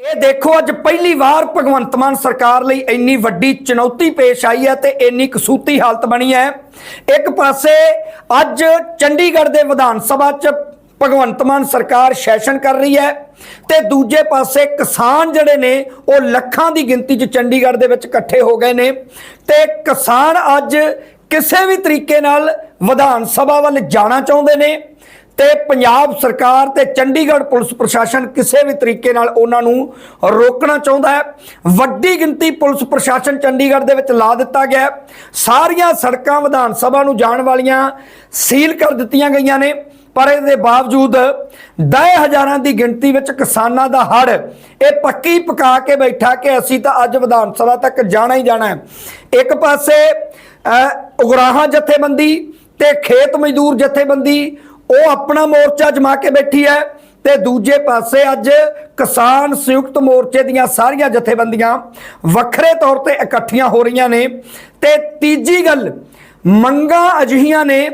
ਇਹ ਦੇਖੋ, ਅੱਜ ਪਹਿਲੀ ਵਾਰ ਭਗਵੰਤ ਮਾਨ ਸਰਕਾਰ ਲਈ ਇੰਨੀ ਵੱਡੀ ਚੁਣੌਤੀ ਪੇਸ਼ ਆਈ ਹੈ ਤੇ ਇੰਨੀ ਕਸੂਤੀ ਹਾਲਤ ਬਣੀ ਹੈ। ਇੱਕ ਪਾਸੇ ਅੱਜ ਚੰਡੀਗੜ੍ਹ ਦੇ ਵਿਧਾਨ ਸਭਾ 'ਚ ਭਗਵੰਤ ਮਾਨ ਸਰਕਾਰ ਸੈਸ਼ਨ ਕਰ ਰਹੀ ਹੈ ਤੇ ਦੂਜੇ ਪਾਸੇ ਕਿਸਾਨ ਜਿਹੜੇ ਨੇ, ਉਹ ਲੱਖਾਂ ਦੀ ਗਿਣਤੀ 'ਚ ਚੰਡੀਗੜ੍ਹ ਦੇ ਵਿੱਚ ਇਕੱਠੇ ਹੋ ਗਏ ਨੇ ਤੇ ਕਿਸਾਨ ਅੱਜ ਕਿਸੇ ਵੀ ਤਰੀਕੇ ਨਾਲ ਵਿਧਾਨ ਸਭਾ ਵੱਲ ਜਾਣਾ ਚਾਹੁੰਦੇ ਨੇ। ਤੇ ਪੰਜਾਬ ਸਰਕਾਰ ਤੇ ਚੰਡੀਗੜ੍ਹ ਪੁਲਿਸ ਪ੍ਰਸ਼ਾਸਨ ਕਿਸੇ ਵੀ ਤਰੀਕੇ ਨਾਲ ਉਹਨਾਂ ਨੂੰ ਰੋਕਣਾ ਚਾਹੁੰਦਾ ਹੈ। ਵੱਡੀ ਗਿਣਤੀ ਪੁਲਿਸ ਪ੍ਰਸ਼ਾਸਨ ਚੰਡੀਗੜ੍ਹ ਦੇ ਵਿੱਚ ਲਾ ਦਿੱਤਾ ਗਿਆ ਸਾਰੀਆਂ ਸੜਕਾਂ ਵਿਧਾਨ ਸਭਾ ਨੂੰ ਜਾਣ ਵਾਲੀਆਂ ਸੀਲ ਕਰ ਦਿੱਤੀਆਂ ਗਈਆਂ ਨੇ। ਪਰ ਇਹਦੇ ਬਾਵਜੂਦ ਦਸ ਹਜ਼ਾਰਾਂ ਦੀ ਗਿਣਤੀ ਵਿੱਚ ਕਿਸਾਨਾਂ ਦਾ ਹੜ, ਇਹ ਪੱਕੀ ਪਕਾ ਕੇ ਬੈਠਾ ਕਿ ਅਸੀਂ ਤਾਂ ਅੱਜ ਵਿਧਾਨ ਸਭਾ ਤੱਕ ਜਾਣਾ ਹੀ ਜਾਣਾ ਹੈ। ਇੱਕ ਪਾਸੇ ਉਗਰਾਹਾਂ ਜਥੇਬੰਦੀ ਤੇ ਖੇਤ ਮਜ਼ਦੂਰ ਜਥੇਬੰਦੀ ਉਹ ਆਪਣਾ ਮੋਰਚਾ ਜਮਾ ਕੇ ਬੈਠੀ ਹੈ ਤੇ ਦੂਜੇ ਪਾਸੇ ਅੱਜ ਕਿਸਾਨ ਸੰਯੁਕਤ ਮੋਰਚੇ ਦੀਆਂ ਸਾਰੀਆਂ ਜਥੇਬੰਦੀਆਂ ਵੱਖਰੇ ਤੌਰ ਤੇ ਇਕੱਠੀਆਂ ਹੋ ਰਹੀਆਂ ਨੇ ਤੇ ਤੀਜੀ ਗੱਲ, ਮੰਗਾਂ ਅਜਿਹੀਆਂ ਨੇ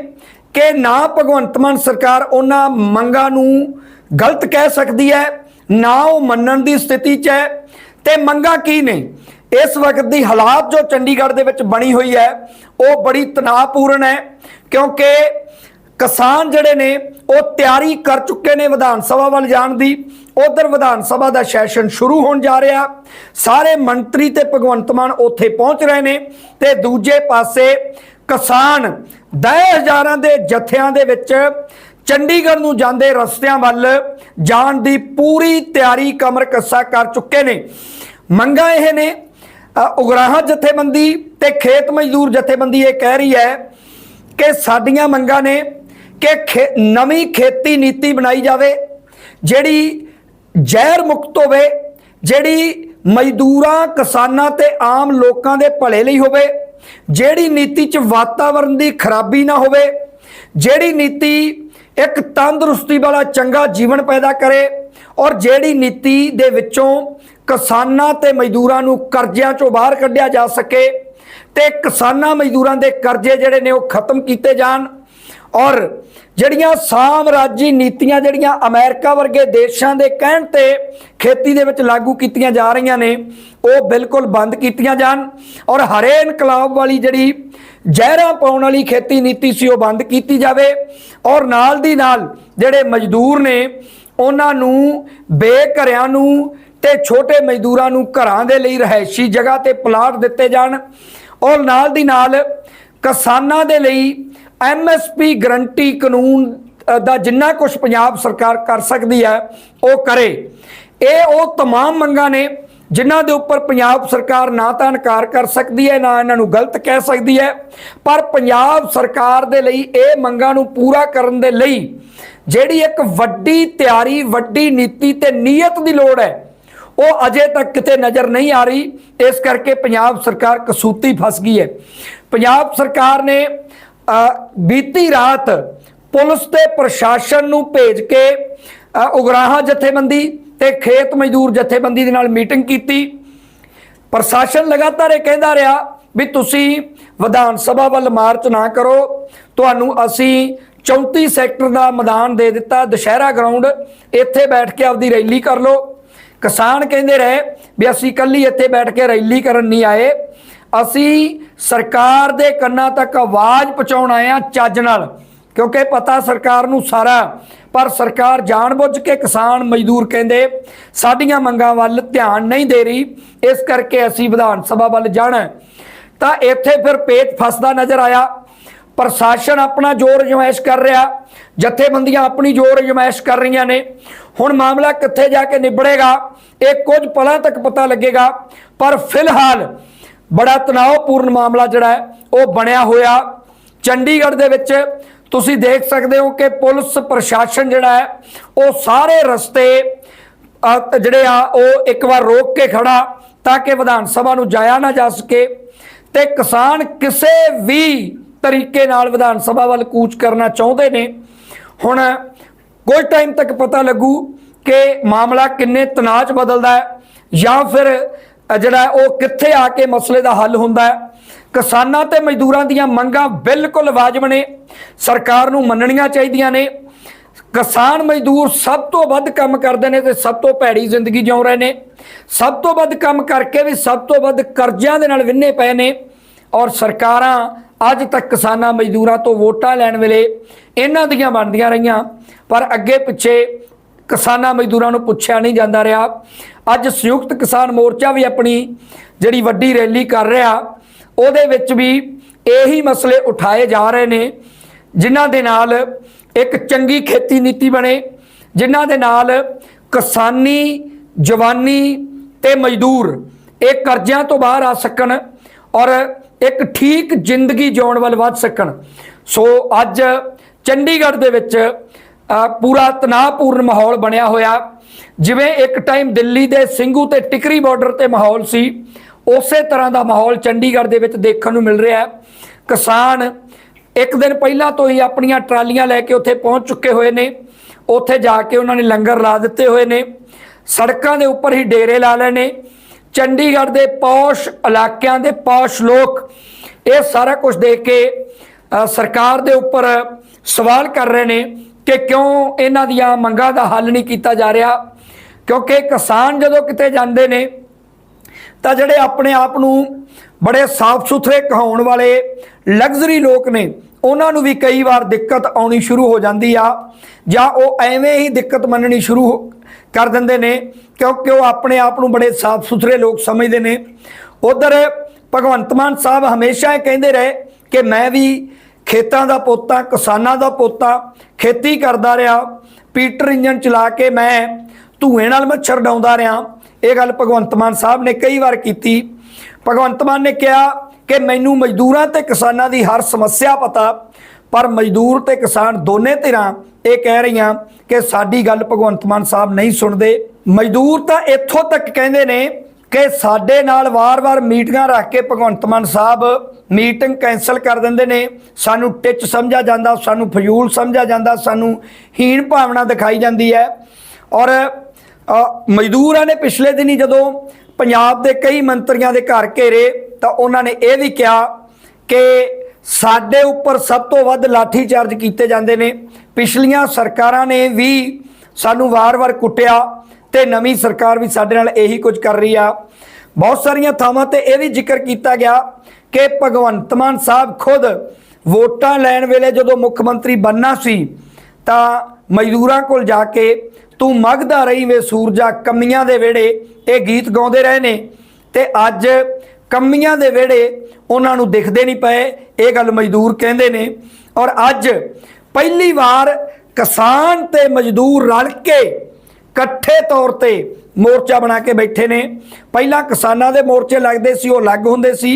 ਕਿ ਨਾ ਭਗਵੰਤ ਮਾਨ ਸਰਕਾਰ ਉਹਨਾਂ ਮੰਗਾਂ ਨੂੰ ਗਲਤ ਕਹਿ ਸਕਦੀ ਹੈ, ਨਾ ਉਹ ਮੰਨਣ ਦੀ ਸਥਿਤੀ 'ਚ ਹੈ। ਤੇ ਮੰਗਾਂ ਕੀ ਨੇ? ਇਸ ਵਕਤ ਦੀ ਹਾਲਾਤ ਜੋ ਚੰਡੀਗੜ੍ਹ ਦੇ ਵਿੱਚ ਬਣੀ ਹੋਈ ਹੈ, ਉਹ ਬੜੀ ਤਣਾਅਪੂਰਨ ਹੈ ਕਿਉਂਕਿ ਕਿਸਾਨ ਜਿਹੜੇ ਨੇ, ਉਹ ਤਿਆਰੀ ਕਰ ਚੁੱਕੇ ਨੇ ਵਿਧਾਨ ਸਭਾ ਵੱਲ ਜਾਣ ਦੀ। ਉਧਰ ਵਿਧਾਨ ਸਭਾ ਦਾ ਸੈਸ਼ਨ ਸ਼ੁਰੂ ਹੋਣ ਜਾ ਰਿਹਾ। ਸਾਰੇ ਮੰਤਰੀ ਤੇ ਭਗਵੰਤ ਮਾਨ ਉੱਥੇ ਪਹੁੰਚ ਰਹੇ ਨੇ ਤੇ ਦੂਜੇ ਪਾਸੇ ਕਿਸਾਨ ਦਸ ਹਜ਼ਾਰਾਂ ਦੇ ਜਥਿਆਂ ਦੇ ਵਿੱਚ ਚੰਡੀਗੜ੍ਹ ਨੂੰ ਜਾਂਦੇ ਰਸਤਿਆਂ ਵੱਲ ਜਾਣ ਦੀ ਪੂਰੀ ਤਿਆਰੀ ਕਮਰ ਕੱਸਾ ਕਰ ਚੁੱਕੇ ਨੇ। ਮੰਗਾਂ ਇਹ ਨੇ ਉਗਰਾਹਾਂ ਜਥੇਬੰਦੀ ਤੇ ਖੇਤ ਮਜ਼ਦੂਰ ਜਥੇਬੰਦੀ ਇਹ ਕਹਿ ਰਹੀ ਹੈ ਕਿ ਸਾਡੀਆਂ ਮੰਗਾਂ ਨੇ ਕਿ ਖੇ- ਨਵੀਂ ਖੇਤੀ ਨੀਤੀ ਬਣਾਈ ਜਾਵੇ, ਜਿਹੜੀ ਜ਼ਹਿਰ ਮੁਕਤ ਹੋਵੇ, ਜਿਹੜੀ ਮਜ਼ਦੂਰਾਂ, ਕਿਸਾਨਾਂ ਤੇ ਆਮ ਲੋਕਾਂ ਦੇ ਭਲੇ ਲਈ ਹੋਵੇ, ਜਿਹੜੀ ਨੀਤੀ 'ਚ ਵਾਤਾਵਰਣ ਦੀ ਖਰਾਬੀ ਨਾ ਹੋਵੇ, ਜਿਹੜੀ ਨੀਤੀ ਇੱਕ ਤੰਦਰੁਸਤੀ ਵਾਲਾ ਚੰਗਾ ਜੀਵਨ ਪੈਦਾ ਕਰੇ ਔਰ ਜਿਹੜੀ ਨੀਤੀ ਦੇ ਵਿੱਚੋਂ ਕਿਸਾਨਾਂ ਤੇ ਮਜ਼ਦੂਰਾਂ ਨੂੰ ਕਰਜ਼ਿਆਂ ਚੋਂ ਬਾਹਰ ਕੱਢਿਆ ਜਾ ਸਕੇ ਤੇ ਕਿਸਾਨਾਂ ਮਜ਼ਦੂਰਾਂ ਦੇ ਕਰਜ਼ੇ ਜਿਹੜੇ ਨੇ ਉਹ ਖਤਮ ਕੀਤੇ ਜਾਣ ਔਰ ਜਿਹੜੀਆਂ ਸਾਮਰਾਜੀ ਨੀਤੀਆਂ ਜਿਹੜੀਆਂ ਅਮਰੀਕਾ ਵਰਗੇ ਦੇਸ਼ਾਂ ਦੇ ਕਹਿਣ ਤੇ ਖੇਤੀ ਦੇ ਵਿੱਚ ਲਾਗੂ ਕੀਤੀਆਂ ਜਾ ਰਹੀਆਂ ਨੇ, ਉਹ ਬਿਲਕੁਲ ਬੰਦ ਕੀਤੀਆਂ ਜਾਣ ਔਰ ਹਰੇ ਇਨਕਲਾਬ ਵਾਲੀ ਜਿਹੜੀ ਜ਼ਹਿਰਾਂ ਪਾਉਣ ਵਾਲੀ ਖੇਤੀ ਨੀਤੀ ਸੀ, ਉਹ ਬੰਦ ਕੀਤੀ ਜਾਵੇ ਔਰ ਨਾਲ ਦੀ ਨਾਲ ਜਿਹੜੇ ਮਜ਼ਦੂਰ ਨੇ, ਉਹਨਾਂ ਨੂੰ ਬੇਘਰਿਆਂ ਨੂੰ ਤੇ ਛੋਟੇ ਮਜ਼ਦੂਰਾਂ ਨੂੰ ਘਰਾਂ ਦੇ ਲਈ ਰਹਿائشੀ ਜਗ੍ਹਾ ਤੇ ਪਲਾਟ ਦਿੱਤੇ ਜਾਣ ਔਰ ਨਾਲ ਦੀ ਨਾਲ ਕਿਸਾਨਾਂ ਦੇ ਲਈ ਐਮਐਸਪੀ ਗਰੰਟੀ ਕਾਨੂੰਨ ਅ, ਦਾ ਜਿੰਨਾ ਕੁਝ ਪੰਜਾਬ ਸਰਕਾਰ ਕਰ ਸਕਦੀ ਹੈ ਉਹ ਕਰੇ ਇਹ ਉਹ तमाम ਮੰਗਾਂ ਨੇ ਜਿਨ੍ਹਾਂ ਦੇ ਉੱਪਰ ਪੰਜਾਬ ਸਰਕਾਰ ਨਾ ਤਾਂ ਇਨਕਾਰ ਕਰ ਸਕਦੀ ਹੈ ਨਾ ਇਹਨਾਂ ਨੂੰ ਗਲਤ ਕਹਿ ਸਕਦੀ ਹੈ ਪਰ ਪੰਜਾਬ ਸਰਕਾਰ ਦੇ ਲਈ ਇਹ ਮੰਗਾਂ ਨੂੰ ਪੂਰਾ ਕਰਨ ਦੇ ਲਈ ਜਿਹੜੀ ਇੱਕ ਵੱਡੀ ਤਿਆਰੀ ਵੱਡੀ ਨੀਤੀ ਤੇ ਨੀਅਤ ਦੀ ਲੋੜ ਹੈ ਉਹ ਅਜੇ ਤੱਕ ਕਿਤੇ ਨਜ਼ਰ ਨਹੀਂ ਆ ਰਹੀ ਇਸ ਕਰਕੇ ਪੰਜਾਬ ਸਰਕਾਰ ਕਸੂਤੀ ਫਸ ਗਈ ਹੈ ਪੰਜਾਬ ਸਰਕਾਰ ਨੇ ਅ, ਬੀਤੀ ਰਾਤ ਪੁਲਿਸ ਤੇ ਪ੍ਰਸ਼ਾਸਨ ਨੂੰ ਭੇਜ ਕੇ ਉਗਰਾਹਾਂ ਜਥੇਬੰਦੀ ਤੇ ਖੇਤ ਮਜ਼ਦੂਰ ਜਥੇਬੰਦੀ ਦੇ ਨਾਲ ਮੀਟਿੰਗ ਕੀਤੀ। ਪ੍ਰਸ਼ਾਸਨ ਲਗਾਤਾਰ ਇਹ ਕਹਿੰਦਾ ਰਿਹਾ ਵੀ ਤੁਸੀਂ ਵਿਧਾਨ ਸਭਾ ਵੱਲ ਮਾਰਚ ਨਾ ਕਰੋ। ਤੁਹਾਨੂੰ ਅਸੀਂ 34 ਸੈਕਟਰ ਦਾ ਮੈਦਾਨ ਦੇ ਦਿੱਤਾ, ਦੁਸ਼ਹਿਰਾ ਗਰਾਊਂਡ, ਇੱਥੇ ਬੈਠ ਕੇ ਆਪਦੀ ਰੈਲੀ ਕਰ ਲਓ। ਕਿਸਾਨ ਕਹਿੰਦੇ ਰਹੇ ਵੀ ਅਸੀਂ ਕੱਲੀ ਇੱਥੇ ਬੈਠ ਕੇ ਰੈਲੀ ਕਰਨ ਨਹੀਂ ਆਏ। ਅਸੀਂ ਸਰਕਾਰ ਦੇ ਕੰਨਾਂ ਤੱਕ ਆਵਾਜ਼ ਪਹੁੰਚਾਉਣ ਆਏ ਆ ਚੱਜ ਨਾਲ, ਕਿਉਂਕਿ ਪਤਾ ਸਰਕਾਰ ਨੂੰ ਸਾਰਾ, ਪਰ ਸਰਕਾਰ ਜਾਣਬੁੱਝ ਕੇ ਕਿਸਾਨ ਮਜ਼ਦੂਰ ਕਹਿੰਦੇ, ਸਾਡੀਆਂ ਮੰਗਾਂ ਵੱਲ ਧਿਆਨ ਨਹੀਂ ਦੇ ਰਹੀ, ਇਸ ਕਰਕੇ ਅਸੀਂ ਵਿਧਾਨ ਸਭਾ ਵੱਲ ਜਾਣਾ ਤਾਂ ਇੱਥੇ ਫਿਰ ਪੇਚ ਫਸਦਾ ਨਜ਼ਰ ਆਇਆ। ਪ੍ਰਸ਼ਾਸਨ ਆਪਣਾ ਜ਼ੋਰ ਜਮਾਇਸ਼ ਕਰ ਰਿਹਾ, ਜਥੇਬੰਦੀਆਂ ਆਪਣੀ ਜ਼ੋਰ ਅਜਮਾਇਸ਼ ਕਰ ਰਹੀਆਂ ਨੇ। ਹੁਣ ਮਾਮਲਾ ਕਿੱਥੇ ਜਾ ਕੇ ਨਿਬੜੇਗਾ, ਇਹ ਕੁਝ ਪਲਾਂ ਤੱਕ ਪਤਾ ਲੱਗੇਗਾ, ਪਰ ਫਿਲਹਾਲ ਬੜਾ ਤਣਾਅਪੂਰਨ ਮਾਮਲਾ ਜਿਹੜਾ ਹੈ, ਉਹ ਬਣਿਆ ਹੋਇਆ। ਚੰਡੀਗੜ੍ਹ ਦੇ ਵਿੱਚ ਤੁਸੀਂ ਦੇਖ ਸਕਦੇ ਹੋ ਕਿ ਪੁਲਿਸ ਪ੍ਰਸ਼ਾਸਨ ਜਿਹੜਾ ਹੈ, ਉਹ ਸਾਰੇ ਰਸਤੇ ਜਿਹੜੇ ਆ, ਉਹ ਇੱਕ ਵਾਰ ਰੋਕ ਕੇ ਖੜਾ ਤਾਂ ਕਿ ਵਿਧਾਨ ਸਭਾ ਨੂੰ ਜਾਇਆ ਨਾ ਜਾ ਸਕੇ ਤੇ ਕਿਸਾਨ ਕਿਸੇ ਵੀ ਤਰੀਕੇ ਨਾਲ ਵਿਧਾਨ ਸਭਾ ਵੱਲ ਕੂਚ ਕਰਨਾ ਚਾਹੁੰਦੇ ਨੇ। ਹੁਣ ਕੁਝ ਟਾਈਮ ਤੱਕ ਪਤਾ ਲੱਗੂ ਕਿ ਮਾਮਲਾ ਕਿੰਨੇ ਤਣਾਅ 'ਚ ਬਦਲਦਾ ਹੈ ਜਾਂ ਫਿਰ ਜਿਹੜਾ ਉਹ ਕਿੱਥੇ ਆ ਕੇ ਮਸਲੇ ਦਾ ਹੱਲ ਹੁੰਦਾ ਹੈ? ਕਿਸਾਨਾਂ ਤੇ ਮਜ਼ਦੂਰਾਂ ਦੀਆਂ ਮੰਗਾਂ ਬਿਲਕੁਲ ਵਾਜਬ ਨੇ। ਸਰਕਾਰ ਨੂੰ ਮੰਨਣੀਆਂ ਚਾਹੀਦੀਆਂ ਨੇ। ਕਿਸਾਨ ਮਜ਼ਦੂਰ ਸਭ ਤੋਂ ਵੱਧ ਕੰਮ ਕਰਦੇ ਨੇ ਤੇ ਸਭ ਤੋਂ ਭੈੜੀ ਜ਼ਿੰਦਗੀ ਜਿਉ ਰਹੇ ਨੇ। ਸਭ ਤੋਂ ਵੱਧ ਕੰਮ ਕਰਕੇ ਵੀ ਸਭ ਤੋਂ ਵੱਧ ਕਰਜ਼ਿਆਂ ਦੇ ਨਾਲ ਵਿੰਨੇ ਪਏ ਨੇ। ਔਰ ਸਰਕਾਰਾਂ ਅੱਜ ਤੱਕ ਕਿਸਾਨਾਂ ਮਜ਼ਦੂਰਾਂ ਤੋਂ ਵੋਟਾਂ ਲੈਣ ਵੇਲੇ ਇਹਨਾਂ ਦੀਆਂ ਬਣਦੀਆਂ ਰਹੀਆਂ। ਪਰ ਅੱਗੇ ਪਿੱਛੇ ਕਿਸਾਨਾਂ ਮਜ਼ਦੂਰਾਂ ਨੂੰ ਪੁੱਛਿਆ ਨਹੀਂ ਜਾਂਦਾ ਰਿਹਾ। ਅੱਜ ਸੰਯੁਕਤ ਕਿਸਾਨ ਮੋਰਚਾ ਵੀ ਆਪਣੀ ਜਿਹੜੀ ਵੱਡੀ ਰੈਲੀ ਕਰ ਰਿਹਾ, ਉਹਦੇ ਵਿੱਚ ਵੀ ਇਹੀ ਮਸਲੇ ਉਠਾਏ ਜਾ ਰਹੇ ਨੇ, ਜਿਨ੍ਹਾਂ ਦੇ ਨਾਲ ਇੱਕ ਚੰਗੀ ਖੇਤੀ ਨੀਤੀ ਬਣੇ, ਜਿਨ੍ਹਾਂ ਦੇ ਨਾਲ ਕਿਸਾਨੀ, ਜਵਾਨੀ ਤੇ ਮਜ਼ਦੂਰ ਇਹ ਕਰਜ਼ਿਆਂ ਤੋਂ ਬਾਹਰ ਆ ਸਕਣ ਔਰ ਇੱਕ ਠੀਕ ਜ਼ਿੰਦਗੀ ਜਿਉਣ ਵੱਲ ਵੱਧ ਸਕਣ। ਸੋ ਅੱਜ ਚੰਡੀਗੜ੍ਹ ਦੇ ਵਿੱਚ ਪੂਰਾ ਤਣਾਅਪੂਰਨ ਮਾਹੌਲ ਬਣਿਆ ਹੋਇਆ। ਜਿਵੇਂ ਇੱਕ ਟਾਈਮ ਦਿੱਲੀ ਦੇ ਸਿੰਘੂ ਤੇ ਟਿਕਰੀ ਬਾਰਡਰ ਤੇ ਮਾਹੌਲ ਸੀ, ਉਸੇ ਤਰ੍ਹਾਂ ਦਾ ਮਾਹੌਲ ਚੰਡੀਗੜ੍ਹ ਦੇ ਵਿੱਚ ਦੇਖਣ ਨੂੰ ਮਿਲ ਰਿਹਾ ਹੈ। ਕਿਸਾਨ ਇੱਕ ਦਿਨ ਪਹਿਲਾਂ ਤੋਂ ਹੀ ਆਪਣੀਆਂ ਟਰਾਲੀਆਂ ਲੈ ਕੇ ਉੱਥੇ ਪਹੁੰਚ ਚੁੱਕੇ ਹੋਏ ਨੇ। ਉੱਥੇ ਜਾ ਕੇ ਉਹਨਾਂ ਨੇ ਲੰਗਰ ਲਾ ਦਿੱਤੇ ਹੋਏ ਨੇ। ਸੜਕਾਂ ਦੇ ਉੱਪਰ ਹੀ ਡੇਰੇ ਲਾ ਲਏ ਨੇ। ਚੰਡੀਗੜ੍ਹ ਦੇ ਪੌਸ਼ ਇਲਾਕਿਆਂ ਦੇ ਪੌਸ਼ ਲੋਕ ਇਹ ਸਾਰਾ ਕੁਝ ਦੇਖ ਕੇ ਸਰਕਾਰ ਦੇ ਉੱਪਰ ਸਵਾਲ ਕਰ ਰਹੇ ਨੇ। ਕਿ ਕਿਉਂ ਇਹਨਾਂ ਦੀਆਂ ਮੰਗਾਂ ਦਾ ਹੱਲ ਨਹੀਂ ਕੀਤਾ ਜਾ ਰਿਹਾ? ਕਿਉਂਕਿ ਕਿਸਾਨ ਜਦੋਂ ਕਿਤੇ ਜਾਂਦੇ ਨੇ, ਤਾਂ ਜਿਹੜੇ ਆਪਣੇ ਆਪ ਨੂੰ ਬੜੇ ਸਾਫ਼ ਸੁਥਰੇ ਕਹਾਉਣ ਵਾਲੇ ਲਗਜ਼ਰੀ ਲੋਕ ਨੇ, ਉਹਨਾਂ ਨੂੰ ਵੀ ਕਈ ਵਾਰ ਦਿੱਕਤ ਆਉਣੀ ਸ਼ੁਰੂ ਹੋ ਜਾਂਦੀ ਆ, ਜਾਂ ਉਹ ਐਵੇਂ ਹੀ ਦਿੱਕਤ ਮੰਨਣੀ ਸ਼ੁਰੂ ਹੋ- ਕਰ ਦਿੰਦੇ ਨੇ, ਕਿਉਂਕਿ ਉਹ ਆਪਣੇ ਆਪ ਨੂੰ ਬੜੇ ਸਾਫ਼ ਸੁਥਰੇ ਲੋਕ ਸਮਝਦੇ ਨੇ। ਉਧਰ ਭਗਵੰਤ ਮਾਨ ਸਾਹਿਬ ਹਮੇਸ਼ਾ ਇਹ ਕਹਿੰਦੇ ਰਹੇ ਕਿ ਮੈਂ ਵੀ ਖੇਤਾਂ ਦਾ ਪੋਤਾ, ਕਿਸਾਨਾਂ ਦਾ ਪੋਤਾ, ਖੇਤੀ ਕਰਦਾ ਰਿਹਾ। ਪੀਟਰ ਇੰਜਨ ਚਲਾ ਕੇ ਮੈਂ ਧੂਏ ਨਾਲ ਮੱਛਰ ਡਾਉਂਦਾ ਰਿਹਾ। ਇਹ ਗੱਲ ਭਗਵੰਤ ਮਾਨ ਸਾਹਿਬ ਨੇ ਕਈ ਵਾਰ ਕੀਤੀ। ਭਗਵੰਤ ਮਾਨ ਨੇ ਕਿਹਾ ਕਿ ਮੈਨੂੰ ਮਜ਼ਦੂਰਾਂ ਤੇ ਕਿਸਾਨਾਂ ਦੀ ਹਰ ਸਮੱਸਿਆ ਪਤਾ, ਪਰ ਮਜ਼ਦੂਰ ਤੇ ਕਿਸਾਨ ਦੋਨੇ ਧਿਰਾਂ ਇਹ ਕਹਿ ਰਹੀਆਂ ਕਿ ਸਾਡੀ ਗੱਲ ਭਗਵੰਤ ਮਾਨ ਸਾਹਿਬ ਨਹੀਂ ਸੁਣਦੇ। ਮਜ਼ਦੂਰ ਤਾਂ ਇੱਥੋਂ ਤੱਕ ਕਹਿੰਦੇ ਨੇ ਕਿ ਸਾਡੇ ਨਾਲ ਵਾਰ-ਵਾਰ ਮੀਟਿੰਗਾਂ ਰੱਖ ਕੇ ਭਗਵੰਤ ਮਾਨ ਸਾਹਿਬ ਮੀਟਿੰਗ ਕੈਨਸਲ ਕਰ ਦਿੰਦੇ ਨੇ। ਸਾਨੂੰ ਟਿੱਚ ਸਮਝਿਆ ਜਾਂਦਾ, ਸਾਨੂੰ ਫਜ਼ੂਲ ਸਮਝਿਆ ਜਾਂਦਾ, ਸਾਨੂੰ ਹੀਣ ਭਾਵਨਾ ਦਿਖਾਈ ਜਾਂਦੀ ਹੈ। ਔਰ ਮਜ਼ਦੂਰਾਂ ਨੇ ਪਿਛਲੇ ਦਿਨੀ ਜਦੋਂ ਪੰਜਾਬ ਦੇ ਕਈ ਮੰਤਰੀਆਂ ਦੇ ਘਰ ਘੇਰੇ, ਤਾਂ ਉਹਨਾਂ ਨੇ ਇਹ ਵੀ ਕਿਹਾ ਕਿ ਸਾਡੇ ਉੱਪਰ ਸਭ ਤੋਂ ਵੱਧ ਲਾਠੀ ਚਾਰਜ ਕੀਤੇ ਜਾਂਦੇ ਨੇ। ਪਿਛਲੀਆਂ ਸਰਕਾਰਾਂ ਨੇ ਵੀ ਸਾਨੂੰ ਵਾਰ-ਵਾਰ ਕੁੱਟਿਆ। ਤੇ ਨਵੀਂ ਸਰਕਾਰ ਵੀ ਸਾਡੇ ਨਾਲ ਇਹੀ ਕੁਝ ਕਰ ਰਹੀ ਆ। ਬਹੁਤ ਸਾਰੀਆਂ ਥਾਵਾਂ ਤੇ ਇਹ ਵੀ ਜ਼ਿਕਰ ਕੀਤਾ ਗਿਆ ਕਿ ਭਗਵੰਤ ਮਾਨ ਸਾਹਿਬ ਖੁਦ ਵੋਟਾਂ ਲੈਣ ਵੇਲੇ ਜਦੋਂ ਮੁੱਖ ਮੰਤਰੀ ਬੰਨਾ ਸੀ, ਤਾਂ ਮਜ਼ਦੂਰਾਂ ਕੋਲ ਜਾ ਕੇ ਤੂੰ ਮਗਦਾ ਰਹੀ ਵੇ ਸੂਰਜਾ, ਕਮੀਆਂ ਦੇ ਵਿਹੜੇ, ਇਹ ਗੀਤ ਗਾਉਂਦੇ ਰਹੇ ਨੇ। ਤੇ ਅੱਜ ਕਮੀਆਂ ਦੇ ਵਿਹੜੇ ਉਹਨਾਂ ਨੂੰ ਦਿਖਦੇ ਨਹੀਂ ਪਏ, ਇਹ ਗੱਲ ਮਜ਼ਦੂਰ ਕਹਿੰਦੇ ਨੇ। ਔਰ ਅੱਜ ਪਹਿਲੀ ਵਾਰ ਕਿਸਾਨ ਤੇ ਮਜ਼ਦੂਰ ਰਲ ਕੇ ਇਕੱਠੇ ਤੌਰ ਤੇ ਮੋਰਚਾ ਬਣਾ ਕੇ ਬੈਠੇ ਨੇ। ਪਹਿਲਾਂ ਕਿਸਾਨਾਂ ਦੇ ਮੋਰਚੇ ਲੱਗਦੇ ਸੀ, ਉਹ ਅਲੱਗ ਹੁੰਦੇ ਸੀ।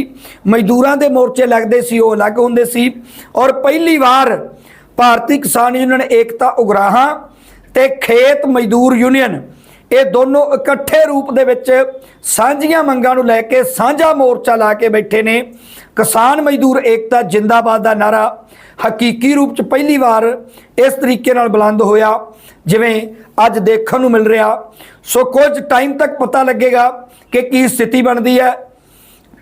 ਮਜ਼ਦੂਰਾਂ ਦੇ ਮੋਰਚੇ ਲੱਗਦੇ ਸੀ, ਉਹ ਅਲੱਗ ਹੁੰਦੇ ਸੀ। ਔਰ ਪਹਿਲੀ ਵਾਰ ਭਾਰਤੀ ਕਿਸਾਨ ਯੂਨੀਅਨ ਏਕਤਾ ਉਗਰਾਹਾਂ ਤੇ ਖੇਤ ਮਜ਼ਦੂਰ ਯੂਨੀਅਨ ਇਹ ਦੋਨੋਂ ਇਕੱਠੇ ਰੂਪ ਦੇ ਵਿੱਚ ਸਾਂਝੀਆਂ ਮੰਗਾਂ ਨੂੰ ਲੈ ਕੇ ਸਾਂਝਾ ਮੋਰਚਾ ਲਾ ਕੇ ਬੈਠੇ ਨੇ। ਕਿਸਾਨ ਮਜ਼ਦੂਰ ਏਕਤਾ ਜਿੰਦਾਬਾਦ ਦਾ ਨਾਰਾ ਹਕੀਕੀ ਰੂਪ ਚ ਪਹਿਲੀ ਵਾਰ ਇਸ ਤਰੀਕੇ ਨਾਲ ਬੁਲੰਦ ਹੋਇਆ, ਜਿਵੇਂ ਅੱਜ ਦੇਖਣ ਨੂੰ ਮਿਲ ਰਿਹਾ। ਸੋ ਕੁਝ ਟਾਈਮ ਤੱਕ ਪਤਾ ਲੱਗੇਗਾ ਕਿ ਕੀ ਸਥਿਤੀ ਬਣਦੀ ਹੈ।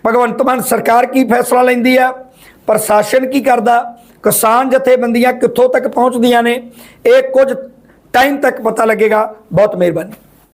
ਭਗਵੰਤ ਮਾਨ ਸਰਕਾਰ ਕੀ ਫੈਸਲਾ ਲੈਂਦੀ ਹੈ? ਪ੍ਰਸ਼ਾਸਨ ਕੀ ਕਰਦਾ? ਕਿਸਾਨ ਜਥੇਬੰਦੀਆਂ ਕਿੱਥੋਂ ਤੱਕ ਪਹੁੰਚਦੀਆਂ ਨੇ? ਇਹ ਕੁਝ ਟਾਈਮ ਤੱਕ ਪਤਾ ਲੱਗੇਗਾ। ਬਹੁਤ ਮਿਹਰਬਾਨੀ।